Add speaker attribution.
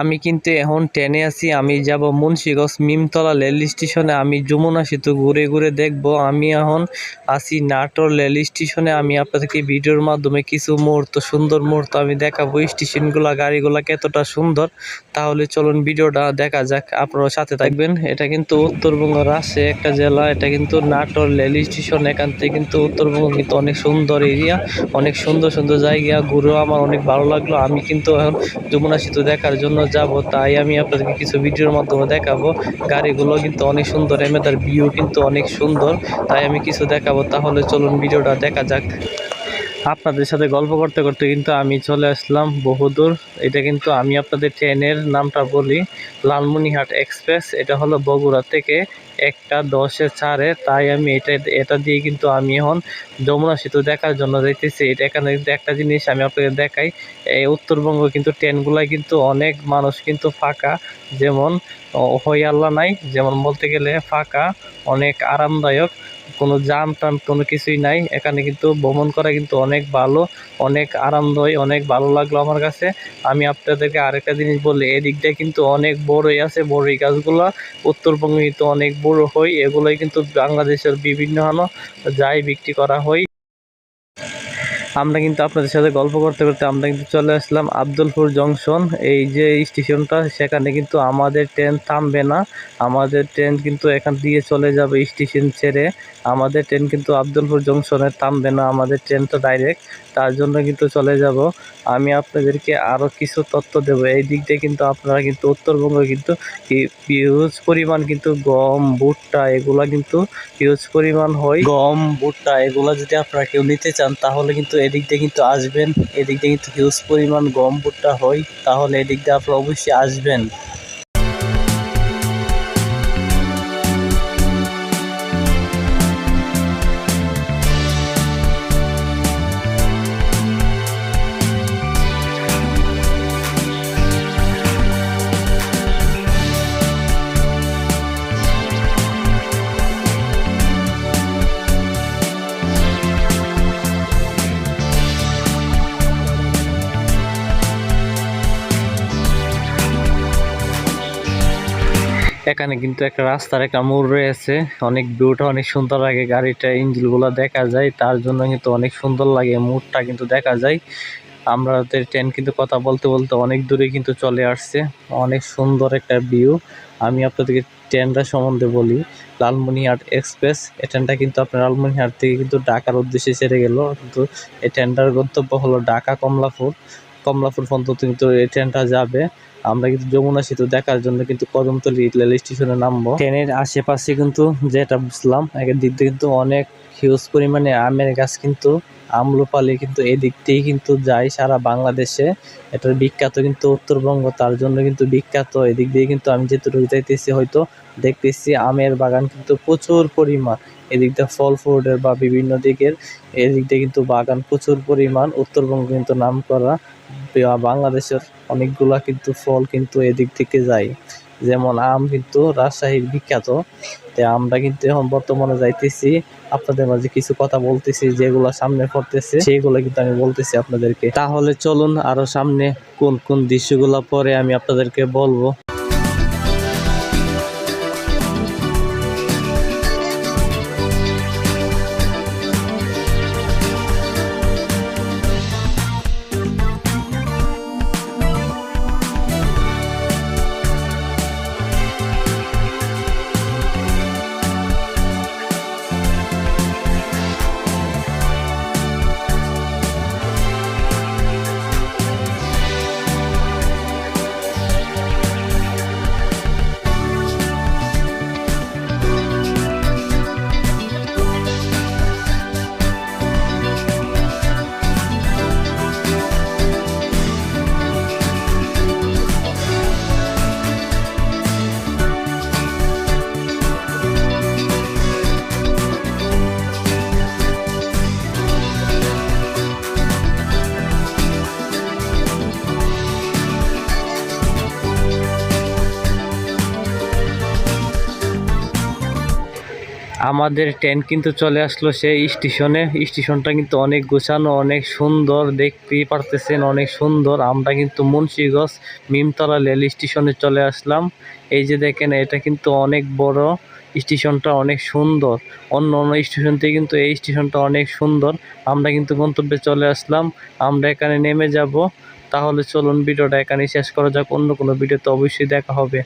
Speaker 1: আমি কিন্তু এখন ট্রেনে আছি, আমি যাব মুন্সিগঞ্জ মিমতলা রেল স্টেশনে, আমি যমুনা সেতু ঘুরে ঘুরে দেখব। আমি এখন আছি নাটোর রেল স্টেশনে, আমি আপনাদেরকে ভিডিওর মাধ্যমে কিছু মুহূর্ত, সুন্দর মুহূর্ত আমি দেখাবো। স্টেশনগুলা, গাড়িগুলা কতটা সুন্দর, তাহলে চলুন ভিডিওটা দেখা যাক। আপনারা সাথে থাকবেন। এটা কিন্তু উত্তরবঙ্গ রাজশাহী একটা জেলা, এটা কিন্তু নাটোর রেল স্টেশন। এখান থেকে কিন্তু উত্তরবঙ্গ কিন্তু অনেক সুন্দর এরিয়া, অনেক সুন্দর সুন্দর জায়গা, ঘুরেও আমার অনেক ভালো লাগল। আমি কিন্তু এখন যমুনা সেতু দেখার জন্য যাব, তাই আমি আপনাদেরকে কিছু ভিডিওর মাধ্যমে দেখাবো। গাড়িগুলো কিন্তু অনেক সুন্দর এমএদার ভিউ কিন্তু অনেক সুন্দর, তাই আমি কিছু দেখাবো। তাহলে চলুন ভিডিওটা দেখা যাক। আপনাদের সাথে গল্প করতে করতে কিন্তু আমি চলে আসলাম বহুদূর। এটা কিন্তু আমি আপনাদের ট্রেনের নামটা বলি, লালমনিহাট এক্সপ্রেস। এটা হলো বগুড়া থেকে একটা দশে ছাড়ে তাই আমি এটা এটা দিয়ে কিন্তু আমি এখন যমুনা সেতু দেখার জন্য যাইতেছি। এটা এখানে কিন্তু একটা জিনিস আমি আপনাদের দেখাই, এই উত্তরবঙ্গ কিন্তু ট্রেনগুলাই কিন্তু অনেক মানুষ কিন্তু ফাঁকা। যেমন হই আল্লাহ নাই, যেমন বলতে গেলে ফাঁকা, অনেক আরামদায়ক। কোনো জাম টাম কোনো কিছুই নাই। এখানে কিন্তু ভ্রমণ করা কিন্তু অনেক ভালো, অনেক আরামদায়ী অনেক ভালো লাগল আমার কাছে। আমি আপনাদেরকে আরেকটা জিনিস বলি এদিকটা কিন্তু অনেক বড়ই আছে, বড়ই গাছগুলো। উত্তরবঙ্গে কিন্তু অনেক বড় হয়, এগুলোই কিন্তু বাংলাদেশের বিভিন্ন হানো যাই বিক্রি করা হয়। আমরা কিন্তু আপনাদের সাথে গল্প করতে করতে আমরা কিন্তু চলে আসলাম আবদুলপুর জংশন। এই যে স্টেশনটা, সেখানে কিন্তু আমাদের ট্রেন থামবে না। আমাদের ট্রেন কিন্তু এখান দিয়ে চলে যাবে স্টেশন ছেড়ে। আমাদের ট্রেন কিন্তু আব্দুলপুর জংশনে থামবে না, আমাদের ট্রেন তো ডাইরেক্ট তার জন্য কিন্তু চলে যাব। আমি আপনাদেরকে আরও কিছু তথ্য দেব। এই দিক দিয়ে কিন্তু আপনারা কিন্তু উত্তরবঙ্গে কিন্তু হিউজ পরিমাণ কিন্তু গম, ভুট্টা এগুলা কিন্তু হিউজ পরিমাণ হয়। গম, ভুট্টা এগুলা যদি আপনারা কেউ নিতে চান, তাহলে কিন্তু এদিক দিয়ে কিন্তু আসবেন, এদিক দিয়ে কিন্তু হিউজ পরিমাণ গম ভুট্টা হয়, তাহলে এদিক দিয়ে আপনারা অবশ্যই আসবেন। এখানে কিন্তু একটা রাস্তার একটা মোড় রয়েছে। অনেক ভিউটা অনেক সুন্দর লাগে। গাড়িটা, ইঞ্জিনগুলো দেখা যায়। তার জন্য কিন্তু অনেক সুন্দর লাগে। মোড়টা কিন্তু দেখা যায়। আমাদের ট্রেন কিন্তু কথা বলতে বলতে অনেক দূরে কিন্তু চলে আসছে। অনেক সুন্দর একটা ভিউ। আমি আপনাদেরকে ট্রেনটা সম্বন্ধে বলি। লালমনিহাট এক্সপ্রেস, এই ট্রেনটা কিন্তু আপনার লালমনিহাট থেকে কিন্তু ঢাকার উদ্দেশ্যে ছেড়ে গেল। কিন্তু এই ট্রেনটার গন্তব্য হলো ঢাকা কমলাপুর কমলাপুর পর্যন্ত কিন্তু এই ট্রেনটা যাবে। আমরা কিন্তু যমুনা সেতু দেখার জন্য কিন্তু কদমতলি রেল স্টেশনে নামবো। ট্রেনের আশেপাশে কিন্তু যেটা বুঝলাম, একের দিক দিয়ে কিন্তু অনেক হিউজ পরিমাণে আমের গাছ কিন্তু আমলুপালি কিন্তু এদিক দিয়েই কিন্তু যায় সারা বাংলাদেশে। এটার বিখ্যাত কিন্তু উত্তরবঙ্গ, তার জন্য কিন্তু বিখ্যাত। এদিক দিয়ে কিন্তু আমি যেটুকু যাইতেছি হয়তো দেখতেছি আমের বাগান কিন্তু প্রচুর পরিমাণ। এদিক দিয়ে ফল ফ্রুটের বা বিভিন্ন দিকের এদিক দিয়ে কিন্তু বাগান প্রচুর পরিমাণ। উত্তরবঙ্গ কিন্তু নাম করা বাংলাদেশের অনেকগুলা কিন্তু ফল কিন্তু এদিক থেকে যায়। যেমন আম কিন্তু রাজশাহীর বিখ্যাত। তাই আমরা কিন্তু এখন বর্তমানে যাইতেছি, আপনাদের মাঝে কিছু কথা বলতেছি, যেগুলো সামনে পড়তেছে সেইগুলো কিন্তু আমি বলতেছি আপনাদেরকে। তাহলে চলুন আরও সামনে কোন কোন দৃশ্যগুলো পরে আমি আপনাদেরকে বলব। আমাদের ট্রেন কিন্তু চলে আসলো সেই স্টেশনে। স্টেশনটা কিন্তু অনেক গোছানো, অনেক সুন্দর দেখতেই পারতেছেন অনেক সুন্দর। আমরা কিন্তু মুন্সিগঞ্জ মিমতলা রেল স্টেশনে চলে আসলাম। এই যে দেখেন, এটা কিন্তু অনেক বড় স্টেশনটা, অনেক সুন্দর। অন্য অন্য স্টেশন থেকে কিন্তু এই স্টেশনটা অনেক সুন্দর। আমরা কিন্তু গন্তব্যে চলে আসলাম। আমরা এখানে নেমে যাব। তাহলে চলুন, ভিডিওটা এখানে শেষ করা যাক। অন্য কোনো ভিডিওতে অবশ্যই দেখা হবে।